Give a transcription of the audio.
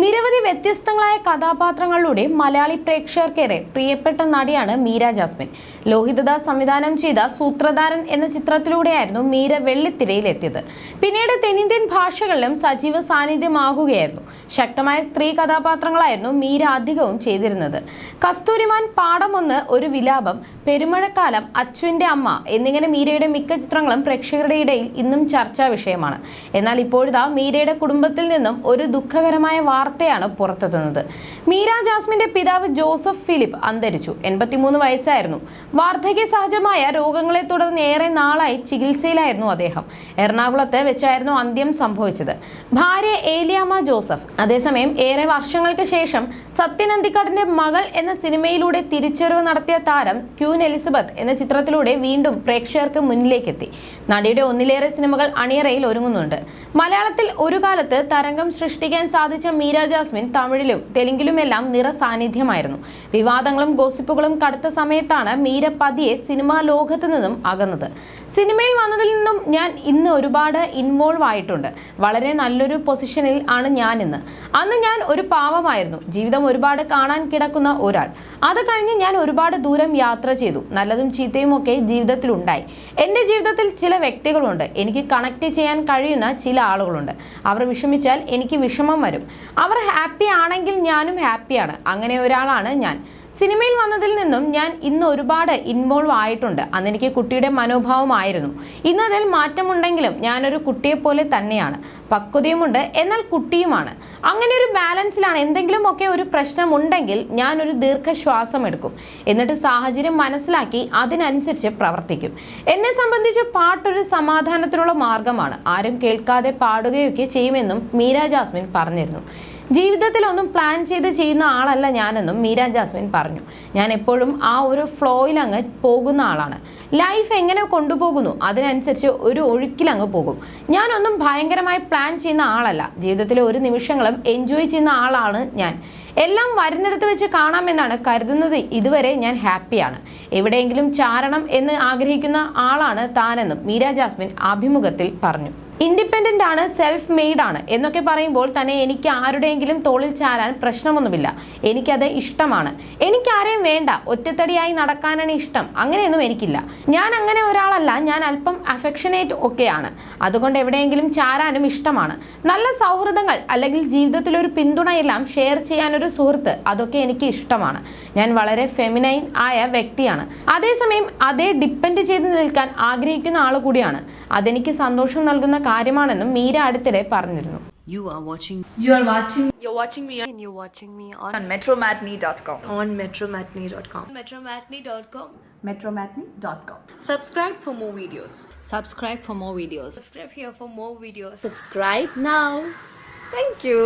നിരവധി വ്യത്യസ്തങ്ങളായ കഥാപാത്രങ്ങളിലൂടെ മലയാളി പ്രേക്ഷകർക്കേറെ പ്രിയപ്പെട്ട നടിയാണ് മീര ജാസ്മിൻ. ലോഹിതദാസ് സംവിധാനം ചെയ്ത സൂത്രധാരൻ എന്ന ചിത്രത്തിലൂടെയായിരുന്നു മീര വെള്ളിത്തിരയിലെത്തിയത്. പിന്നീട് തെന്നിന്ത്യൻ ഭാഷകളിലും സജീവ സാന്നിധ്യമാകുകയായിരുന്നു. ശക്തമായ സ്ത്രീ കഥാപാത്രങ്ങളായിരുന്നു മീര അധികവും ചെയ്തിരുന്നത്. കസ്തൂരിമാൻ പാടമൊന്ന് ഒരു വിലാപം പെരുമഴക്കാലം അച്ഛന്റെ അമ്മ എന്നിങ്ങനെ മീരയുടെ മിക്ക ചിത്രങ്ങളും പ്രേക്ഷകരുടെ ഇടയിൽ ഇന്നും ചർച്ചാ വിഷയമാണ്. എന്നാൽ ഇപ്പോഴിതാ മീരയുടെ കുടുംബത്തിൽ നിന്നും ഒരു ദുഃഖകരമായ വാർത്തയാണ് പുറത്തെത്തുന്നത്. മീര ജാസ്മിന്റെ പിതാവ് ജോസഫ് ഫിലിപ്പ് അന്തരിച്ചു. എൺപത്തിമൂന്ന് വയസ്സായിരുന്നു. വാർദ്ധക്യ സഹജമായ രോഗങ്ങളെ തുടർന്ന് ഏറെ നാളായി ചികിത്സയിലായിരുന്നു അദ്ദേഹം. എറണാകുളത്ത് വെച്ചായിരുന്നു അന്ത്യം സംഭവിച്ചത്. ഭാര്യ ഏലിയാമ്മ ജോസഫ് അതേസമയം ഏറെ വർഷങ്ങൾക്ക് ശേഷം സത്യൻ അന്തിക്കാടിന്റെ മകൾ എന്ന സിനിമയിലൂടെ തിരിച്ചറിവ് നടത്തിയ താരം ക്യൂൻ എലിസബത്ത് എന്ന ചിത്രത്തിലൂടെ വീണ്ടും പ്രേക്ഷകർക്ക് മുന്നിലേക്കെത്തി. നടിയുടെ ഒന്നിലേറെ സിനിമകൾ അണിയറയിൽ ഒരുങ്ങുന്നുണ്ട്. മലയാളത്തിൽ ഒരു കാലത്ത് തരംഗം സൃഷ്ടിക്കാൻ സാധിച്ച മീര ജാസ്മിൻ തമിഴിലും തെലുങ്കിലുമെല്ലാം നിറ സാന്നിധ്യമായിരുന്നു. വിവാദങ്ങളും ഗോസിപ്പുകളും കടുത്ത സമയത്താണ് മീര പതിയെ സിനിമാ ലോകത്ത് നിന്നും അകന്നത്. സിനിമയിൽ വന്നതിൽ നിന്നും ഞാൻ ഇന്ന് ഒരുപാട് ഇൻവോൾവ് ആയിട്ടുണ്ട്. വളരെ നല്ലൊരു പൊസിഷനിൽ ആണ് ഞാൻ ഇന്ന് അന്ന് ഞാൻ ഒരു പാവമായിരുന്നു. ജീവിതം ഒരുപാട് കാണാൻ കിടക്കുന്ന ഒരാൾ. അത് കഴിഞ്ഞ് ഞാൻ ഒരുപാട് ദൂരം യാത്ര ചെയ്തു. നല്ലതും ചീത്തയും ഒക്കെ ജീവിതത്തിൽ ഉണ്ടായി എന്റെ ജീവിതത്തിൽ ചില വ്യക്തികളുണ്ട്. എനിക്ക് കണക്ട് ചെയ്യാൻ കഴിയുന്ന ചില ആളുകളുണ്ട്. അവർ വിഷമിച്ചാൽ എനിക്ക് വിഷമം വരും. അവർ ഹാപ്പി ആണെങ്കിൽ ഞാനും ഹാപ്പിയാണ് അങ്ങനെ ഒരാളാണ് ഞാൻ. സിനിമയിൽ വന്നതിൽ നിന്നും ഞാൻ ഇന്ന് ഒരുപാട് ഇൻവോൾവ് ആയിട്ടുണ്ട്. അന്ന് എനിക്ക് കുട്ടിയുടെ മനോഭാവമായിരുന്നു ഇന്നതിൽ മാറ്റമുണ്ടെങ്കിലും ഞാനൊരു കുട്ടിയെപ്പോലെ തന്നെയാണ്. പക്വതയുമുണ്ട് എന്നാൽ കുട്ടിയുമാണ്. അങ്ങനെ ഒരു ബാലൻസിലാണ് എന്തെങ്കിലുമൊക്കെ ഒരു പ്രശ്നമുണ്ടെങ്കിൽ ഞാനൊരു ദീർഘശ്വാസം എടുക്കും. എന്നിട്ട് സാഹചര്യം മനസ്സിലാക്കി അതിനനുസരിച്ച് പ്രവർത്തിക്കും. എന്നെ സംബന്ധിച്ച് പാട്ടൊരു സമാധാനത്തിനുള്ള മാർഗമാണ്. ആരും കേൾക്കാതെ പാടുകയൊക്കെ ചെയ്യുമെന്നും മീര ജാസ്മിൻ പറഞ്ഞിരുന്നു. ജീവിതത്തിൽ ഒന്നും പ്ലാൻ ചെയ്ത് ചെയ്യുന്ന ആളല്ല ഞാനെന്നും മീര ജാസ്മിൻ പറഞ്ഞു. ഞാൻ എപ്പോഴും ആ ഒരു ഫ്ലോയിൽ അങ്ങ് പോകുന്ന ആളാണ്. ലൈഫ് എങ്ങനെ കൊണ്ടുപോകുന്നു? അതിനനുസരിച്ച് ഒരു ഒഴുക്കിൽ അങ്ങ് പോകും. ഞാനൊന്നും ഭയങ്കരമായി പ്ലാൻ ചെയ്യുന്ന ആളല്ല. ജീവിതത്തിലെ ഒരു നിമിഷങ്ങളും എൻജോയ് ചെയ്യുന്ന ആളാണ് ഞാൻ. എല്ലാം വരുന്നിടത്ത് വെച്ച് കാണാമെന്നാണ് കരുതുന്നത്. ഇതുവരെ ഞാൻ ഹാപ്പിയാണ് എവിടെയെങ്കിലും ചാരണം എന്ന് ആഗ്രഹിക്കുന്ന ആളാണ് താനെന്നും മീര ജാസ്മിൻ അഭിമുഖത്തിൽ പറഞ്ഞു. ഇൻഡിപെൻഡന്റ് ആണ് സെൽഫ് മെയ്ഡ് ആണ് എന്നൊക്കെ പറയുമ്പോൾ തന്നെ എനിക്ക് ആരുടെയെങ്കിലും തോളിൽ ചാരാൻ പ്രശ്നമൊന്നുമില്ല. എനിക്കത് ഇഷ്ടമാണ്. എനിക്ക് ആരെയും വേണ്ട. ഒറ്റത്തടിയായി നടക്കാനാണ് ഇഷ്ടം. അങ്ങനെയൊന്നും എനിക്കില്ല. ഞാൻ അങ്ങനെ ഒരാളല്ല. ഞാൻ അല്പം അഫെക്ഷനേറ്റ് ഒക്കെയാണ്. അതുകൊണ്ട് എവിടെയെങ്കിലും ചാരാനും ഇഷ്ടമാണ്. നല്ല സൗഹൃദങ്ങൾ അല്ലെങ്കിൽ ജീവിതത്തിലൊരു പിന്തുണയെല്ലാം ഷെയർ ചെയ്യാനൊരു സുഹൃത്ത് അതൊക്കെ എനിക്ക് ഇഷ്ടമാണ്. ഞാൻ വളരെ ഫെമിനൈൻ ആയ വ്യക്തിയാണ്. അതേസമയം അതേ ഡിപ്പെൻഡ് ചെയ്ത് നിൽക്കാൻ ആഗ്രഹിക്കുന്ന ആൾ കൂടിയാണ്. അതെനിക്ക് സന്തോഷം നൽകുന്ന കാര്യമാണെന്നും മീര അടുത്തിടെ പറഞ്ഞിരുന്നു You are watching You are watching You're watching me and you're watching me on, on metromatney.com. on metromatney.com. metromatney.com. Metromatney.com. Subscribe for more videos. subscribe for more videos Subscribe here for more videos. Subscribe now. Thank you.